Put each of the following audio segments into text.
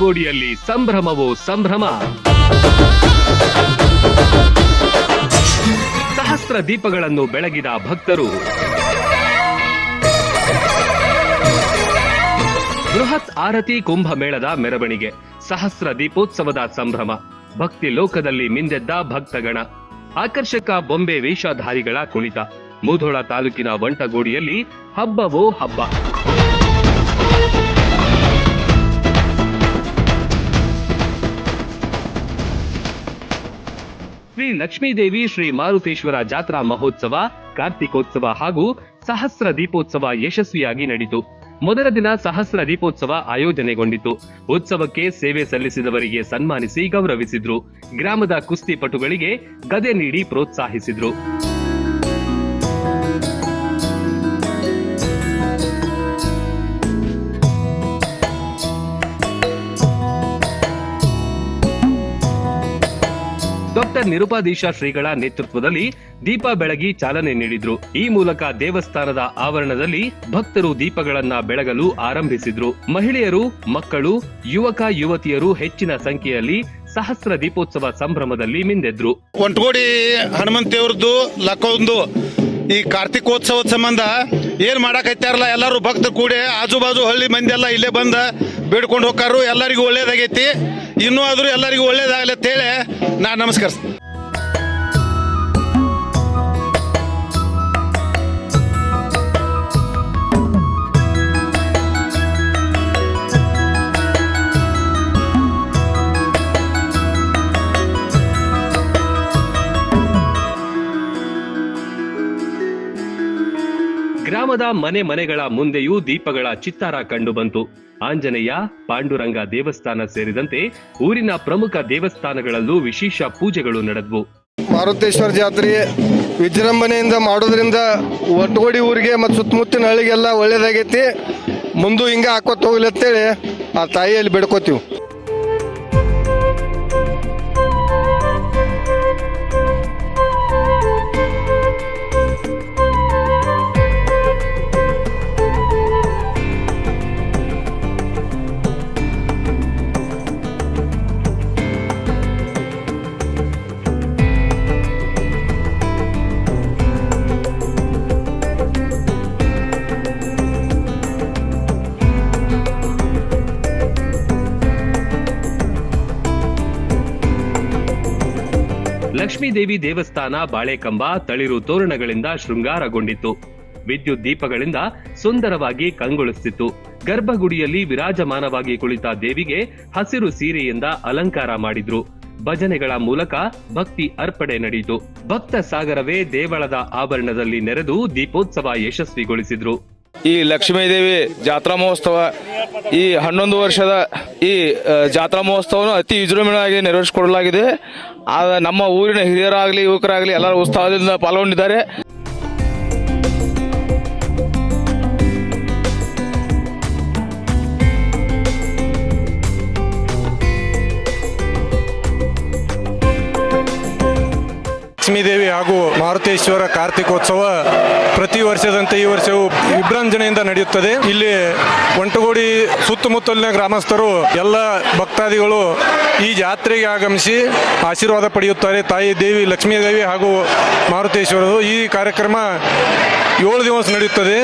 ಗರ್ಭಗೋಡಿಯಲ್ಲಿ ಸಂಭ್ರಮವು ಸಂಭ್ರಮ? ಸಹಸ್ರ ದೀಪಗಳನ್ನು ಬೆಳಗಿದ ಭಕ್ತರು ಬೃಹತ್ ಆರತಿ ಕುಂಭಮೇಳದ ಮೆರವಣಿಗೆ, ಸಹಸ್ರ ದೀಪೋತ್ಸವದ ಸಂಭ್ರಮ, ಭಕ್ತಿ ಲೋಕದಲ್ಲಿ ಮಿಂದೆದ್ದ ಭಕ್ತಗಣ. ಆಕರ್ಷಕ ಬೊಂಬೆ ವೇಷಧಾರಿಗಳ ಕುಣಿತ, ಮುಧೋಳ ತಾಲೂಕಿನ ವಂಟಗೋಡಿಯಲ್ಲಿ ಹಬ್ಬವೋ ಹಬ್ಬ. ಲಕ್ಷ್ಮೀದೇವಿ ಶ್ರೀ ಮಾರುತೇಶ್ವರ ಜಾತ್ರಾ ಮಹೋತ್ಸವ, ಕಾರ್ತಿಕೋತ್ಸವ ಹಾಗೂ ಸಹಸ್ರ ದೀಪೋತ್ಸವ ಯಶಸ್ವಿಯಾಗಿ ನಡೆಯಿತು. ಮೊದಲ ದಿನ ಸಹಸ್ರ ದೀಪೋತ್ಸವ ಆಯೋಜನೆಗೊಂಡಿತು. ಉತ್ಸವಕ್ಕೆ ಸೇವೆ ಸಲ್ಲಿಸಿದವರಿಗೆ ಸನ್ಮಾನಿಸಿ ಗೌರವಿಸಿದ್ರು. ಗ್ರಾಮದ ಕುಸ್ತಿಪಟುಗಳಿಗೆ ಗದೆ ನೀಡಿ ಪ್ರೋತ್ಸಾಹಿಸಿದ್ರು. ಡಾಕ್ಟರ್ ನಿರುಪಾದೀಶ ಶ್ರೀಗಳ ನೇತೃತ್ವದಲ್ಲಿ ದೀಪ ಬೆಳಗಿ ಚಾಲನೆ ನೀಡಿದ್ರು. ಈ ಮೂಲಕ ದೇವಸ್ಥಾನದ ಆವರಣದಲ್ಲಿ ಭಕ್ತರು ದೀಪಗಳನ್ನ ಬೆಳಗಲು ಆರಂಭಿಸಿದ್ರು. ಮಹಿಳೆಯರು, ಮಕ್ಕಳು, ಯುವಕ, ಯುವತಿಯರು ಹೆಚ್ಚಿನ ಸಂಖ್ಯೆಯಲ್ಲಿ ಸಹಸ್ರ ದೀಪೋತ್ಸವ ಸಂಭ್ರಮದಲ್ಲಿ ಮಿಂದೆದ್ರು. ಒಂಟ್ಗೋಡಿ ಹನುಮಂತೇವ್ರದ್ದು ಲಕ್ಕೊಂದು ಈ ಕಾರ್ತಿಕೋತ್ಸವದ ಸಂಬಂಧ ಏನ್ ಮಾಡಕೈತಾರಲ್ಲ ಎಲ್ಲರೂ ಭಕ್ತರು ಕೂಡಿ ಆಜು ಬಾಜು ಹಳ್ಳಿ ಮಂದಿ ಎಲ್ಲ ಇಲ್ಲೇ ಬಂದ ಬೇಡ್ಕೊಂಡು ಹೋಗಾರು ಎಲ್ಲರಿಗೂ ಒಳ್ಳೇದಾಗೈತಿ. ಇನ್ನೂ ಆದರೂ ಎಲ್ಲರಿಗೂ ಒಳ್ಳೇದಾಗಲಿ ಅಂತೇಳಿ ನಾನು ನಮಸ್ಕರಿಸ್ತೀನಿ. ಗ್ರಾಮದ ಮನೆ ಮನೆಗಳ ಮುಂದೆಯೂ ದೀಪಗಳ ಚಿತ್ತಾರ ಕಂಡುಬಂತು ಆಂಜನೇಯ, ಪಾಂಡುರಂಗ ದೇವಸ್ಥಾನ ಸೇರಿದಂತೆ ಊರಿನ ಪ್ರಮುಖ ದೇವಸ್ಥಾನಗಳಲ್ಲೂ ವಿಶೇಷ ಪೂಜೆಗಳು ನಡೆದವು. ಮಾರುತೇಶ್ವರ ಜಾತ್ರೆ ವಿಜೃಂಭಣೆಯಿಂದ ಮಾಡೋದ್ರಿಂದ ಒಟ್ಟಗೋಡಿ ಊರಿಗೆ ಮತ್ತು ಸುತ್ತಮುತ್ತಿನ ಹಳ್ಳಿಗೆಲ್ಲ ಒಳ್ಳೇದಾಗೈತಿ. ಮುಂದೂ ಹಿಂಗೆ ಹಾಕೋತ ಹೋಗ್ಲಿ ಅಂತೇಳಿ ಆ ತಾಯಿಯಲ್ಲಿ ಬೇಡ್ಕೋತೀವಿ. ಲಕ್ಷ್ಮೀದೇವಿ ದೇವಸ್ಥಾನ, ಬಾಳೆಕಂಬ, ತಳಿರು ತೋರಣಗಳಿಂದ ಶೃಂಗಾರಗೊಂಡಿತ್ತು. ವಿದ್ಯುತ್ ದೀಪಗಳಿಂದ ಸುಂದರವಾಗಿ ಕಂಗೊಳಿಸುತ್ತಿತ್ತು ಗರ್ಭಗುಡಿಯಲ್ಲಿ ವಿರಾಜಮಾನವಾಗಿ ಕುಳಿತ ದೇವಿಗೆ ಹಸಿರು ಸೀರೆಯಿಂದ ಅಲಂಕಾರ ಮಾಡಿದ್ರು. ಭಜನೆಗಳ ಮೂಲಕ ಭಕ್ತಿ ಅರ್ಪಣೆ ನಡೆಯಿತು. ಭಕ್ತ ಸಾಗರವೇ ದೇವಳದ ಆವರಣದಲ್ಲಿ ನೆರೆದು ದೀಪೋತ್ಸವ ಯಶಸ್ವಿಗೊಳಿಸಿದ್ರು. ಈ ಲಕ್ಷ್ಮೀದೇವಿ ಜಾತ್ರಾ ಮಹೋತ್ಸವ, ಈ ಹನ್ನೊಂದು ವರ್ಷದ ಈ ಜಾತ್ರಾ ಮಹೋತ್ಸವವನ್ನು ಅತಿ ವಿಜೃಂಭಣೆಯಾಗಿ ನೆರವೇರಿಸಿಕೊಡಲಾಗಿದೆ. ನಮ್ಮ ಊರಿನ ಹಿರಿಯರಾಗಲಿ, ಯುವಕರಾಗಲಿ ಎಲ್ಲರೂ ಉತ್ಸಾಹದಿಂದ ಪಾಲ್ಗೊಂಡಿದ್ದಾರೆ. ಲಕ್ಷ್ಮೀದೇವಿ ಹಾಗೂ ಮಾರುತೇಶ್ವರ ಕಾರ್ತಿಕೋತ್ಸವ ಪ್ರತಿ ವರ್ಷದಂತೆ ಈ ವರ್ಷವೂ ವಿಭ್ರಂಜನೆಯಿಂದ ನಡೆಯುತ್ತದೆ. ಇಲ್ಲಿ ಒಂಟಗೋಡಿ ಸುತ್ತಮುತ್ತಲಿನ ಗ್ರಾಮಸ್ಥರು ಎಲ್ಲ ಭಕ್ತಾದಿಗಳು ಈ ಜಾತ್ರೆಗೆ ಆಗಮಿಸಿ ಆಶೀರ್ವಾದ ಪಡೆಯುತ್ತಾರೆ. ತಾಯಿ ದೇವಿ ಲಕ್ಷ್ಮೀದೇವಿ ಹಾಗೂ ಮಾರುತೇಶ್ವರರು ಈ ಕಾರ್ಯಕ್ರಮ ಏಳು ದಿವಸ ನಡೆಯುತ್ತದೆ.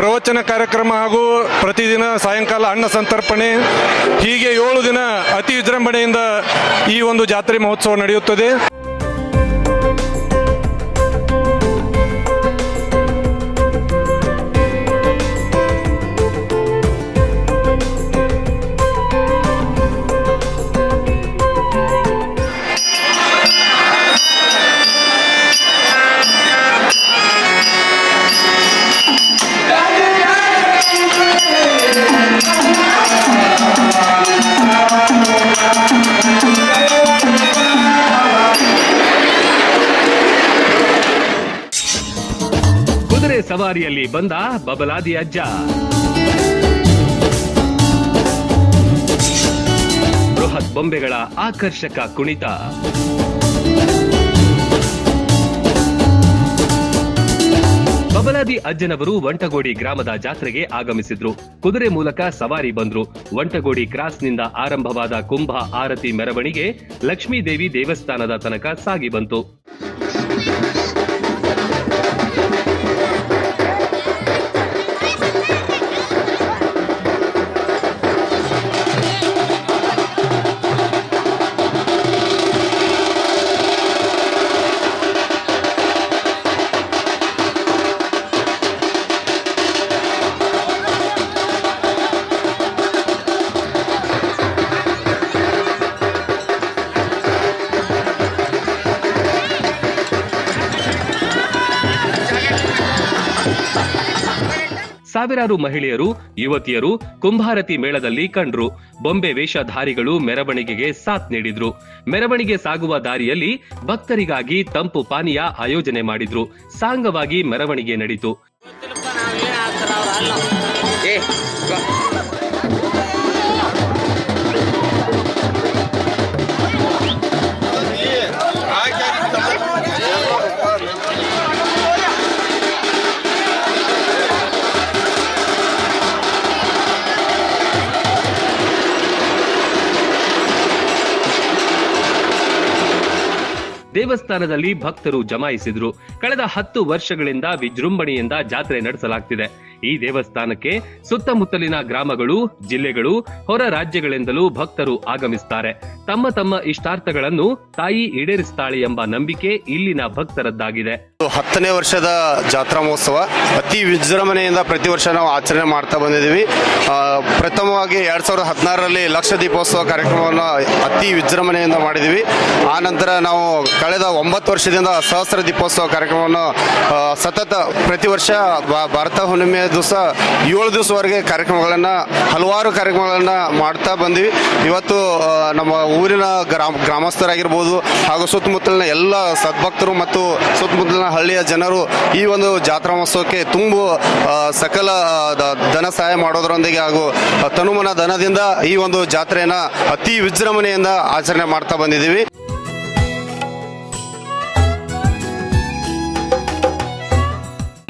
ಪ್ರವಚನ ಕಾರ್ಯಕ್ರಮ ಹಾಗೂ ಪ್ರತಿದಿನ ಸಾಯಂಕಾಲ ಅನ್ನ ಸಂತರ್ಪಣೆ, ಹೀಗೆ ಏಳು ದಿನ ಅತಿ ವಿಜೃಂಭಣೆಯಿಂದ ಈ ಒಂದು ಜಾತ್ರೆ ಮಹೋತ್ಸವ ನಡೆಯುತ್ತದೆ. ಸವಾರಿಯಲ್ಲಿ ಬಂದ ಬಬಲಾದಿ ಅಜ್ಜ. ಬೃಹತ್ ಬೊಂಬೆಗಳ ಆಕರ್ಷಕ ಕುಣಿತ. ಬಬಲಾದಿ ಅಜ್ಜನವರು ವಂಟಗೋಡಿ ಗ್ರಾಮದ ಜಾತ್ರೆಗೆ ಆಗಮಿಸಿದ್ರು. ಕುದುರೆ ಮೂಲಕ ಸವಾರಿ ಬಂದ್ರು. ವಂಟಗೋಡಿ ಕ್ರಾಸ್ನಿಂದ ಆರಂಭವಾದ ಕುಂಭ, ಆರತಿ, ಮೆರವಣಿಗೆ ಲಕ್ಷ್ಮೀದೇವಿ ದೇವಸ್ಥಾನದ ತನಕ ಸಾಗಿ ಬಂತು. ಸಾವಿರಾರು ಮಹಿಳೆಯರು, ಯುವತಿಯರು ಕುಂಭಾರತಿ ಮೇಳದಲ್ಲಿ ಕಂಡ್ರು. ಬೊಂಬೆ ವೇಷಧಾರಿಗಳು ಮೆರವಣಿಗೆಗೆ ಸಾಥ್ ನೀಡಿದ್ರು. ಮೆರವಣಿಗೆ ಸಾಗುವ ದಾರಿಯಲ್ಲಿ ಭಕ್ತರಿಗಾಗಿ ತಂಪು ಪಾನೀಯ ಆಯೋಜನೆ ಮಾಡಿದ್ರು. ಸಾಂಗವಾಗಿ ಮೆರವಣಿಗೆ ನಡೀತು. ದೇವಸ್ಥಾನದಲ್ಲಿ ಭಕ್ತರು ಜಮಾಯಿಸಿದ್ರು. ಕಳೆದ ಹತ್ತು ವರ್ಷಗಳಿಂದ ವಿಜೃಂಭಣೆಯಿಂದ ಜಾತ್ರೆ ನಡೆಸಲಾಗ್ತಿದೆ. ಈ ದೇವಸ್ಥಾನಕ್ಕೆ ಸುತ್ತಮುತ್ತಲಿನ ಗ್ರಾಮಗಳು, ಜಿಲ್ಲೆಗಳು, ಹೊರ ರಾಜ್ಯಗಳಿಂದಲೂ ಭಕ್ತರು ಆಗಮಿಸುತ್ತಾರೆ ತಮ್ಮ ತಮ್ಮ ಇಷ್ಟಾರ್ಥಗಳನ್ನು ತಾಯಿ ಈಡೇರಿಸ್ತಾಳೆ ಎಂಬ ನಂಬಿಕೆ ಇಲ್ಲಿನ ಭಕ್ತರದ್ದಾಗಿದೆ. ಹತ್ತನೇ ವರ್ಷದ ಜಾತ್ರಾ ಮಹೋತ್ಸವ. ಅತಿ ವಿಜೃಂಭಣೆಯಿಂದ ಪ್ರತಿ ವರ್ಷ ನಾವು ಆಚರಣೆ ಮಾಡ್ತಾ ಬಂದಿದ್ದೀವಿ. ಪ್ರಥಮವಾಗಿ ಎರಡ್ ಸಾವಿರದ ಹದಿನಾರರಲ್ಲಿ ಲಕ್ಷ ದೀಪೋತ್ಸವ ಕಾರ್ಯಕ್ರಮವನ್ನು ಅತಿ ವಿಜೃಂಭಣೆಯಿಂದ ಮಾಡಿದ್ದೀವಿ. ಆ ನಂತರ ನಾವು ಕಳೆದ ಒಂಬತ್ತು ವರ್ಷದಿಂದ ಸಹಸ್ರ ದೀಪೋತ್ಸವ ಕಾರ್ಯಕ್ರಮವನ್ನು ಸತತ ಪ್ರತಿ ವರ್ಷ ಭಾರತ ಭಾರತ ದಿವಸ ಏಳು ದಿವಸವರೆಗೆ ಕಾರ್ಯಕ್ರಮಗಳನ್ನು, ಹಲವಾರು ಕಾರ್ಯಕ್ರಮಗಳನ್ನು ಮಾಡ್ತಾ ಬಂದಿವಿ. ಇವತ್ತು ನಮ್ಮ ಊರಿನ ಗ್ರಾಮ, ಗ್ರಾಮಸ್ಥರಾಗಿರ್ಬೋದು ಹಾಗೂ ಸುತ್ತಮುತ್ತಲಿನ ಎಲ್ಲ ಸದ್ಭಕ್ತರು ಮತ್ತು ಸುತ್ತಮುತ್ತಲಿನ ಹಳ್ಳಿಯ ಜನರು ಈ ಒಂದು ಜಾತ್ರಾ ಮಹೋತ್ಸವಕ್ಕೆ ತುಂಬು ಸಕಲ ಧನ ಸಹಾಯ ಮಾಡೋದರೊಂದಿಗೆ ಹಾಗೂ ತನುಮನ ಧನದಿಂದ ಈ ಒಂದು ಜಾತ್ರೆಯನ್ನು ಅತಿ ವಿಜೃಂಭಣೆಯಿಂದ ಆಚರಣೆ ಮಾಡ್ತಾ ಬಂದಿದ್ದೀವಿ.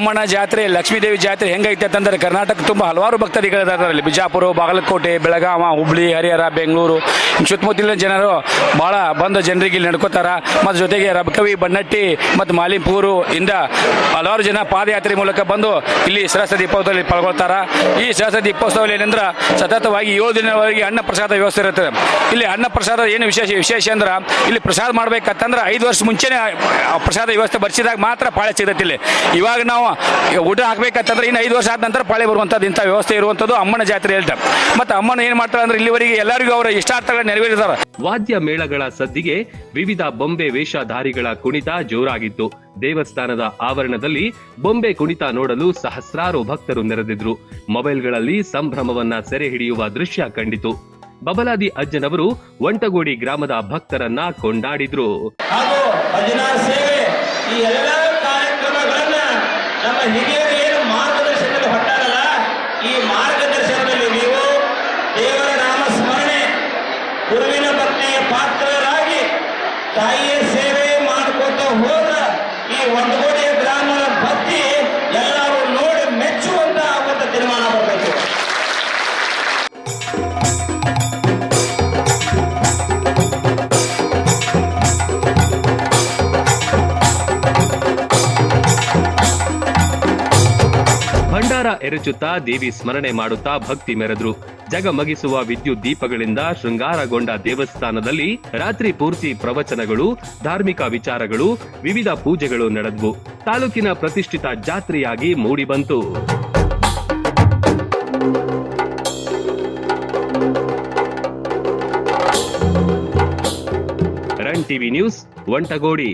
ಅಮ್ಮನ ಜಾತ್ರೆ, ಲಕ್ಷ್ಮೀದೇವಿ ಜಾತ್ರೆ ಹೆಂಗೈತೆ ಅಂತಂದ್ರೆ ಕರ್ನಾಟಕ ತುಂಬ ಹಲವಾರು ಭಕ್ತರಿಗಳಿದ್ದಾರೆ ಬಿಜಾಪುರ, ಬಾಗಲಕೋಟೆ, ಬೆಳಗಾವ, ಹುಬ್ಳಿ, ಹರಿಹರ, ಬೆಂಗಳೂರು. ಸುತ್ತಮುತ್ತಲಿನ ಜನರು ಭಾಳ ಬಂದ ಜನರಿಗೆ ಇಲ್ಲಿ ನಡ್ಕೋತಾರ. ಮತ್ತು ಜೊತೆಗೆ ರಬಕವಿ, ಬನ್ನಟ್ಟಿ ಮತ್ತು ಮಾಲಿಂಪೂರು ಇಂದ ಹಲವಾರು ಜನ ಪಾದಯಾತ್ರೆ ಮೂಲಕ ಬಂದು ಇಲ್ಲಿ ಸರಸ್ವತಿ ದೀಪೋತ್ಸವದಲ್ಲಿ ಪಾಲ್ಗೊಳ್ತಾರ. ಈ ಸರಸ್ವತಿ ದೀಪೋತ್ಸವದಲ್ಲಿ ಏನಂದ್ರೆ ಸತತವಾಗಿ ಏಳು ದಿನವರೆಗೆ ಅನ್ನ ಪ್ರಸಾದ ವ್ಯವಸ್ಥೆ ಇರುತ್ತೆ. ಇಲ್ಲಿ ಅನ್ನ ಪ್ರಸಾದ ಏನು ವಿಶೇಷ ವಿಶೇಷ ಅಂದ್ರೆ ಇಲ್ಲಿ ಪ್ರಸಾದ ಮಾಡ್ಬೇಕಂತಂದ್ರೆ ಐದು ವರ್ಷ ಮುಂಚೆನೇ ಪ್ರಸಾದ ವ್ಯವಸ್ಥೆ ಬರ್ಸಿದಾಗ ಮಾತ್ರ ಪಾಳೆ ಸಿಗತ್ತೆ ಇಲ್ಲಿ. ಇವಾಗ ನಾವು ಊಟ ಹಾಕ್ಬೇಕಂತಂದ್ರೆ ಇನ್ನು ಐದು ವರ್ಷ ಆದ ನಂತರ ಪಾಳೆ ಬರುವಂಥದ್ದು ಇಂಥ ವ್ಯವಸ್ಥೆ ಇರುವಂಥದ್ದು ಅಮ್ಮನ ಜಾತ್ರೆ ಹೇಳ್ತಾರೆ. ಮತ್ತು ಅಮ್ಮನ ಏನು ಮಾಡ್ತಾರೆ ಅಂದ್ರೆ ಇಲ್ಲಿವರೆಗೆ ಎಲ್ಲರಿಗೂ ಅವರ ಇಷ್ಟಾರ್ಥಗಳ ನೆರವೇರಿದ್ದಾರೆ ವಾದ್ಯ ಮೇಳಗಳ ಸದ್ದಿಗೆ ವಿವಿಧ ಬೊಂಬೆ ವೇಷಧಾರಿಗಳ ಕುಣಿತ ಜೋರಾಗಿತ್ತು. ದೇವಸ್ಥಾನದ ಆವರಣದಲ್ಲಿ ಬೊಂಬೆ ಕುಣಿತ ನೋಡಲು ಸಹಸ್ರಾರು ಭಕ್ತರು ನೆರೆದಿದ್ರು. ಮೊಬೈಲ್ಗಳಲ್ಲಿ ಸಂಭ್ರಮವನ್ನ ಸೆರೆ ಹಿಡಿಯುವ ದೃಶ್ಯ ಕಂಡಿತು. ಬಬಲಾದಿ ಅಜ್ಜನವರು ಒಂಟಗೋಡಿ ಗ್ರಾಮದ ಭಕ್ತರನ್ನ ಕೊಂಡಾಡಿದ್ರು ಹಾಗೂ ಭಜನಾ ಸೇವೆ ಈ ಎಲ್ಲ ಕಾರ್ಯಕ್ರಮಗಳನ್ನ ನಮ್ಮ ಹಿರಿಯರು ಏನು ಮಾರ್ಗದರ್ಶನದಲ್ಲಿ ಹೊಟ್ಟಾರಲ್ಲ ಈ ಮಾರ್ಗದರ್ಶನದಲ್ಲಿ ನೀವು ದೇವರ ನಾಮ ಸ್ಮರಣೆ ಗುರುವಿನ ಪತ್ನಿಯ ಪಾತ್ರರಾಗಿ ತಾಯಿಯ ಭಂಡಾರ ಎರಚುತ್ತಾ ದೇವಿ ಸ್ಮರಣೆ ಮಾಡುತ್ತಾ ಭಕ್ತಿ ಮೆರೆದ್ರು. ಜಗಮಗಿಸುವ ವಿದ್ಯುತ್ ದೀಪಗಳಿಂದ ಶೃಂಗಾರಗೊಂಡ ದೇವಸ್ಥಾನದಲ್ಲಿ ರಾತ್ರಿ ಪೂರ್ತಿ ಪ್ರವಚನಗಳು, ಧಾರ್ಮಿಕ ವಿಚಾರಗಳು, ವಿವಿಧ ಪೂಜೆಗಳು ನಡೆದ್ವು. ತಾಲೂಕಿನ ಪ್ರತಿಷ್ಠಿತ ಜಾತ್ರೆಯಾಗಿ ಮೂಡಿಬಂತು. Run TV news, Ontagodi.